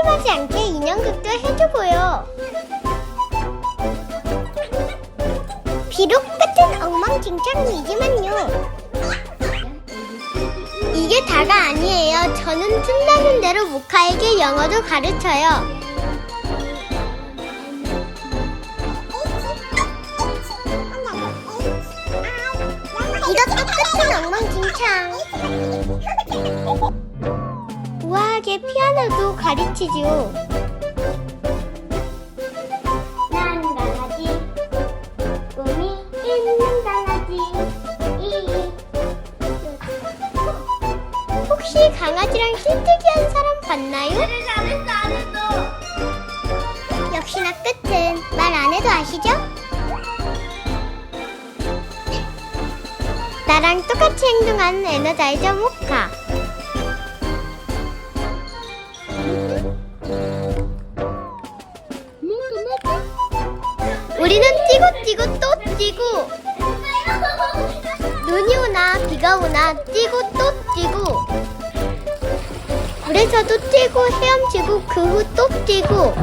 심심하지 않게 인형극도 해주고요. 비록 끝은 엉망진창이지만요. 이게 다가 아니에요. 저는 틈나는 대로 모카에게 영어도 가르쳐요. 이것도 끝은 엉망진창. 우아하게 피아노도 가르치지요. 난 강아지, 꿈이 있는 강아지. 이. 혹시 강아지랑 실뜨기한 사람 봤나요? 역시나 끝은 말 안 해도 아시죠? 나랑 똑같이 행동하는 에너자이저 모카. 우리는 뛰고 뛰고 또 뛰고. 눈이 오나 비가 오나 뛰고 또 뛰고. 물에서도 뛰고 헤엄치고 그 후 또 뛰고